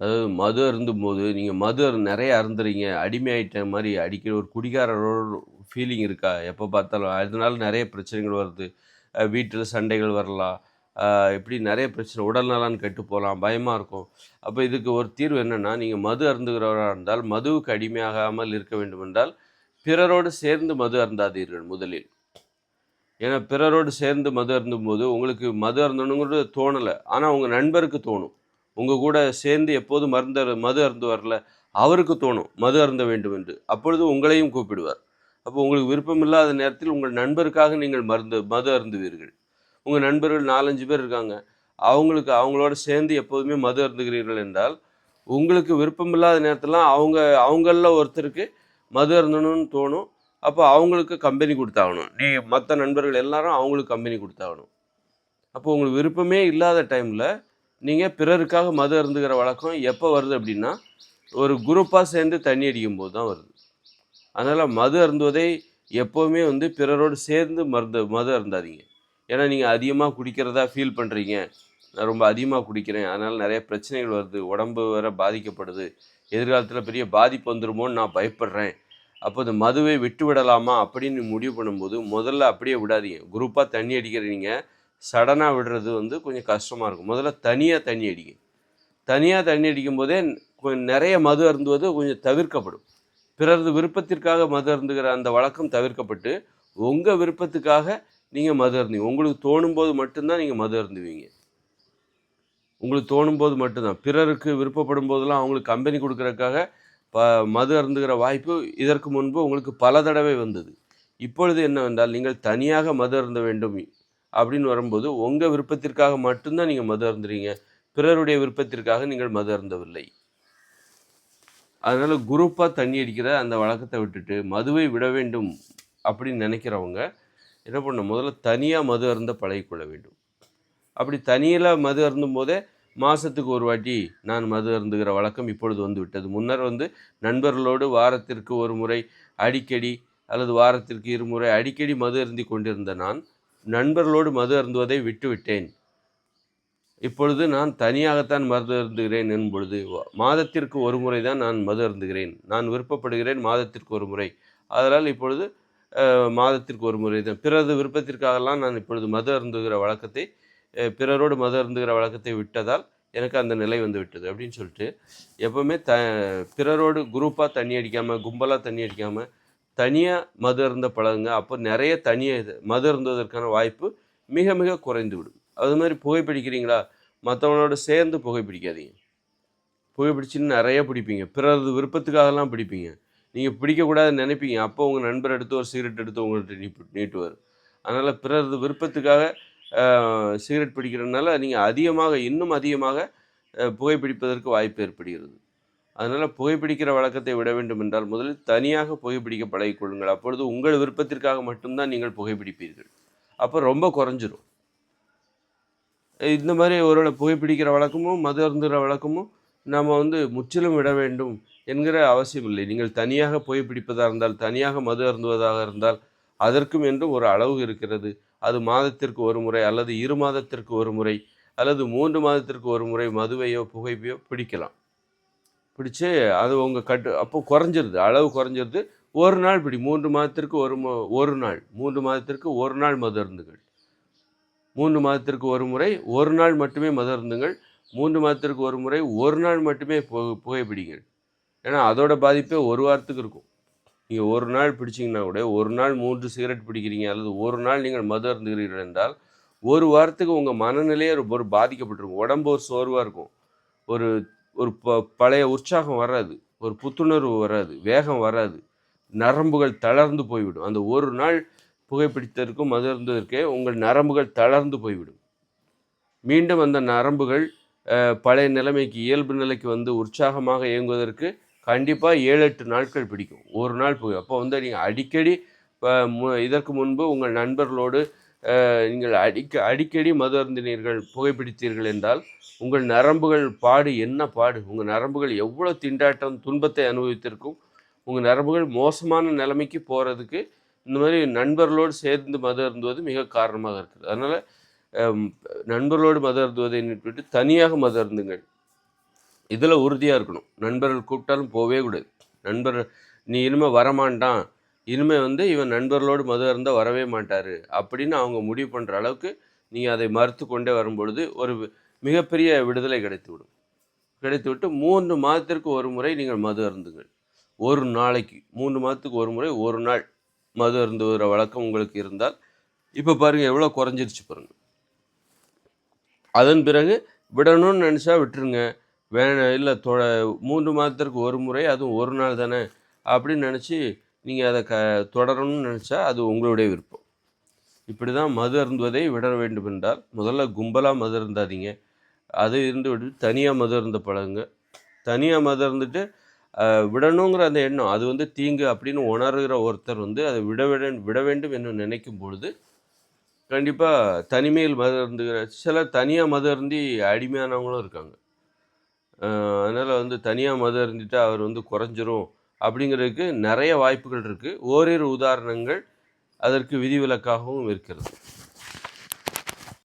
அதாவது மது அருந்தும்போது நீங்கள் மது அரு நிறைய அருந்துறீங்க அடிமையாயிட்ட மாதிரி அடிக்கிற ஒரு குடிகாரரோட ஃபீலிங் இருக்கா? எப்போ பார்த்தாலும் அதனால நிறைய பிரச்சனைகள் வருது. வீட்டில் சண்டைகள் வரலாம். இப்படி நிறைய பிரச்சனை உடல் நலன் கெட்டு போகலாம் பயமாக இருக்கும். அப்போ இதுக்கு ஒரு தீர்வு என்னென்னா நீங்கள் மது அருந்துகிறவராக இருந்தால் மதுவுக்கு அடிமையாகாமல் இருக்க வேண்டும் என்றால் பிறரோடு சேர்ந்து மது அருந்தாதீர்கள் முதலில். ஏன்னா பிறரோடு சேர்ந்து மது அருந்தும்போது உங்களுக்கு மது அருந்தணுங்கிறது தோணலை. ஆனால் உங்கள் நண்பருக்கு தோணும். உங்கள் கூட சேர்ந்து எப்போதும் மருந்த மது அருந்து வரல அவருக்கு தோணும் மது அருந்த வேண்டும் என்று அப்பொழுது உங்களையும் கூப்பிடுவார். அப்போ உங்களுக்கு விருப்பம் இல்லாத நேரத்தில் உங்கள் நண்பருக்காக நீங்கள் மருந்து மது அருந்துவீர்கள். உங்கள் நண்பர்கள் நாலஞ்சு பேர் இருக்காங்க. அவங்களுக்கு அவங்களோட சேர்ந்து எப்போதுமே மது அருந்துகிறீர்கள் என்றால் உங்களுக்கு விருப்பம் இல்லாத நேரத்திலாம் அவங்க அவங்களில் ஒருத்தருக்கு மது அருந்தணும்னு தோணும். அப்போ அவங்களுக்கு கம்பெனி கொடுத்தாகணும். நீ மற்ற நண்பர்கள் எல்லாரும் அவங்களுக்கு கம்பெனி கொடுத்தாகணும். அப்போ உங்களுக்கு விருப்பமே இல்லாத டைமில் நீங்கள் பிறருக்காக மது அருந்துகிற வழக்கம் எப்போ வருது அப்படின்னா ஒரு குரூப்பாக சேர்ந்து தண்ணி அடிக்கும் போது தான் வருது. அதனால் மது அருந்துவதை எப்போவுமே வந்து பிறரோடு சேர்ந்து மருந்து மது அருந்தாதீங்க. ஏன்னா நீங்கள் அதிகமாக குடிக்கிறதா ஃபீல் பண்ணுறீங்க நான் ரொம்ப அதிகமாக குடிக்கிறேன். அதனால் நிறைய பிரச்சனைகள் வருது. உடம்பு வேற பாதிக்கப்படுது. எதிர்காலத்தில் பெரிய பாதிப்பு வந்துருமோன்னு நான் பயப்படுறேன். அப்போ இந்த மதுவை விட்டு விடலாமா அப்படின்னு முடிவு பண்ணும்போது முதல்ல அப்படியே விடாதீங்க. குரூப்பாக தண்ணி அடிக்கிறீங்க. சடனாக விடுறது வந்து கொஞ்சம் கஷ்டமாக இருக்கும். முதல்ல தனியாக தண்ணி அடிங்க தனியாக தண்ணி அடிக்கும் போதே கொஞ்சம் நிறைய மது அருந்துவது கொஞ்சம் தவிர்க்கப்படும். பிறரது விருப்பத்திற்காக மது அருந்துகிற அந்த வழக்கம் தவிர்க்கப்பட்டு உங்கள் விருப்பத்துக்காக நீங்கள் மது அருந்துங்க. உங்களுக்கு தோணும் போது மட்டும்தான் நீங்கள் மது அருந்துவீங்க. உங்களுக்கு தோணும் போது மட்டும்தான். பிறருக்கு விருப்பப்படும் போதெல்லாம் அவங்களுக்கு கம்பெனி கொடுக்குறதுக்காக ப மது அருந்துகிற வாய்ப்பு இதற்கு முன்பு உங்களுக்கு பல தடவை வந்தது. இப்பொழுது என்னவென்றால் நீங்கள் தனியாக மது அருந்த வேண்டும். அப்படின்னு வரும்போது உங்கள் விருப்பத்திற்காக மட்டும்தான் நீங்கள் மது அருந்துறீங்க பிறருடைய விருப்பத்திற்காக நீங்கள் மது அருந்தவில்லை அதனால் குரூப்பாக தண்ணி அடிக்கிற அந்த வழக்கத்தை விட்டுட்டு மதுவை விட வேண்டும் அப்படின்னு நினைக்கிறவங்க என்ன பண்ணும் முதல்ல தனியாக மது அருந்த பழகிக்கொள்ள வேண்டும். அப்படி தனியில் மது அருந்தும் போதே மாதத்துக்கு ஒரு வாட்டி நான் மது அருந்துகிற வழக்கம் இப்பொழுது வந்து விட்டது முன்னர் வந்து நண்பர்களோடு வாரத்திற்கு ஒரு முறை அடிக்கடி அல்லது வாரத்திற்கு இருமுறை அடிக்கடி மது அருந்தி கொண்டிருந்த நான் நண்பர்களோடு மது அருந்துவதை விட்டுவிட்டேன். இப்பொழுது நான் தனியாகத்தான் மது அருந்துகிறேன் என்பொழுது மாதத்திற்கு ஒரு முறை தான் நான் மது அருந்துகிறேன். நான் விருப்பப்படுகிறேன் மாதத்திற்கு ஒரு முறை. அதனால் இப்பொழுது மாதத்திற்கு ஒரு முறை. தான் பிறரது விருப்பத்திற்காகலாம் நான் இப்பொழுது மது அருந்துகிற வழக்கத்தை பிறரோடு மது அருந்துகிற வழக்கத்தை விட்டதால் எனக்கு அந்த நிலை வந்து விட்டது அப்படின்னு சொல்லிட்டு எப்போவுமே த பிறரோடு குரூப்பாக தண்ணி அடிக்காமல் கும்பலாக தண்ணி அடிக்காமல் தனியாக மது அருந்த பழகுங்க. அப்போ நிறைய தனியாக இது மது இருந்ததற்கான வாய்ப்பு மிக மிக குறைந்து விடும் அது மாதிரி புகைப்பிடிக்கிறீங்களா மற்றவங்களோட சேர்ந்து புகைப்பிடிக்காதீங்க புகைப்பிடிச்சின்னு நிறைய பிடிப்பீங்க. பிறரது விருப்பத்துக்காகலாம் பிடிப்பீங்க. நீங்கள் பிடிக்கக்கூடாதுன்னு நினைப்பீங்க. அப்போ உங்கள் நண்பர் எடுத்து ஒரு சிகரெட் எடுத்து உங்கள்கிட்ட நீட்டு நீட்டுவார். அதனால் பிறரது விருப்பத்துக்காக சிகரெட் பிடிக்கிறதுனால நீங்கள் அதிகமாக இன்னும் அதிகமாக புகைப்பிடிப்பதற்கு வாய்ப்பு ஏற்படுகிறது. அதனால் புகைப்பிடிக்கிற வழக்கத்தை விட வேண்டும் என்றால் முதலில் தனியாக புகைப்பிடிக்க பழகிக்கொள்ளுங்கள். அப்பொழுது உங்கள் விருப்பத்திற்காக மட்டும்தான் நீங்கள் புகைப்பிடிப்பீர்கள். அப்போ ரொம்ப குறைஞ்சிரும். இந்த மாதிரி ஒருவேளை புகைப்பிடிக்கிற வழக்கமும் மது அருந்துகிற வழக்கமும் நம்ம வந்து முற்றிலும் விட வேண்டும் என்கிற அவசியம் இல்லை. நீங்கள் தனியாக புகைப்பிடிப்பதாக இருந்தால் தனியாக மது அருந்துவதாக இருந்தால் அதற்கும் என்றும் ஒரு அளவு இருக்கிறது. அது மாதத்திற்கு ஒரு முறை அல்லது இரு மாதத்திற்கு ஒரு முறை அல்லது மூன்று மாதத்திற்கு ஒரு முறை மதுவையோ புகைப்பையோ பிடிக்கலாம். பிடிச்சி அது உங்கள் கட்டு அப்போ குறைஞ்சிருது. அளவு குறைஞ்சிருது. ஒரு நாள் பிடி மூன்று மாதத்திற்கு ஒரு மு ஒரு நாள். மூன்று மாதத்திற்கு ஒரு நாள் மது மூன்று மாதத்திற்கு ஒரு முறை ஒரு நாள் மட்டுமே மதர்ந்துங்கள் மூன்று மாதத்திற்கு ஒரு முறை ஒரு நாள் மட்டுமே புகைப்பிடிங்கள் ஏன்னா அதோட பாதிப்பே ஒரு வாரத்துக்கு இருக்கும். நீங்கள் ஒரு நாள் பிடிச்சிங்கன்னா கூட ஒரு நாள் மூன்று சிகரெட் பிடிக்கிறீங்க அல்லது ஒரு நாள் நீங்கள் மது அருந்துகிறீர்கள் என்றால் ஒரு வாரத்துக்கு உங்கள் மனநிலையே ஒரு பாதிக்கப்பட்டிருக்கும். உடம்பு ஒரு சோர்வாக இருக்கும். ஒரு ஒரு ப பழைய உற்சாகம் வராது. ஒரு புத்துணர்வு வராது. வேகம் வராது. நரம்புகள் தளர்ந்து போய்விடும். அந்த ஒரு நாள் புகைப்பிடித்ததற்கும் மது உங்கள் நரம்புகள் தளர்ந்து போய்விடும். மீண்டும் அந்த நரம்புகள் பழைய நிலைமைக்கு இயல்பு நிலைக்கு வந்து உற்சாகமாக இயங்குவதற்கு கண்டிப்பாக ஏழு எட்டு நாட்கள் பிடிக்கும். ஒரு நாள் புகை. அப்போ வந்து நீங்கள் அடிக்கடி மு- இதற்கு முன்பு உங்கள் நண்பர்களோடு நீங்கள் அடிக்க அடிக்கடி மது அருந்தினீர்கள் புகைப்பிடித்தீர்கள் என்றால் உங்கள் நரம்புகள் பாடு என்ன பாடு? உங்கள் நரம்புகள் எவ்வளோ திண்டாட்டம் துன்பத்தை அனுபவித்திருக்கும்? உங்கள் நரம்புகள் மோசமான நிலைமைக்கு போகிறதுக்கு இந்த மாதிரி நண்பர்களோடு சேர்ந்து மது அருந்துவது மிக காரணமாக இருக்குது. அதனால் நண்பர்களோடு மது அருந்துவதை நிறுத்திவிட்டு தனியாக மது அருந்துங்கள் இதில் உறுதியாக இருக்கணும். நண்பர்கள் கூப்பிட்டாலும் போகவே கூடாது. நண்பர் நீ இனிமேல் வரமாட்டான். இனிமேல் வந்து இவன் நண்பர்களோடு மது இருந்தால் வரவே மாட்டார் அப்படின்னு அவங்க முடிவு பண்ணுற அளவுக்கு நீங்கள் அதை மறுத்து கொண்டே வரும்பொழுது ஒரு மிகப்பெரிய விடுதலை கிடைத்துவிடும். கிடைத்துவிட்டு மூன்று மாதத்திற்கு ஒரு முறை நீங்கள் மது அருந்துங்கள் ஒரு நாளைக்கு மூன்று மாதத்துக்கு ஒரு முறை ஒரு நாள் மது அருந்துகிற வழக்கம் உங்களுக்கு இருந்தால் இப்போ பாருங்கள் எவ்வளோ குறைஞ்சிருச்சு பாருங்கள் அதன் பிறகு விடணும்னு நினச்சா விட்டுருங்க. வேணாம் இல்லை தொ மூன்று மாதத்திற்கு ஒரு முறை அதுவும் ஒரு நாள் தானே அப்படின்னு நினச்சி நீங்கள் அதை க தொடரணும்னு நினச்சா அது உங்களுடைய விருப்பம். இப்படி தான் மது அருந்துவதை விட வேண்டும் என்றால் முதல்ல கும்பலாக மது அருந்தாதீங்க. அது இருந்து விட்டு தனியாக மது அருந்த பழகுங்க. தனியாக மது அருந்துட்டு விடணுங்கிற அந்த எண்ணம் அது வந்து தீங்கு அப்படின்னு உணர்கிற ஒருத்தர் வந்து அதை விட விட விட வேண்டும் என்று நினைக்கும் பொழுது கண்டிப்பாக தனிமையில் மது அருந்துகிற சிலர் தனியாக மது அருந்தி அடிமையானவங்களும் இருக்காங்க. அதனால் வந்து தனியாக மது அருந்திட்டு அவர் வந்து குறைஞ்சிரும். அப்படிங்கிறதுக்கு நிறைய வாய்ப்புகள் இருக்குது ஓரிரு உதாரணங்கள் அதற்கு விதிவிலக்காகவும் இருக்கிறது.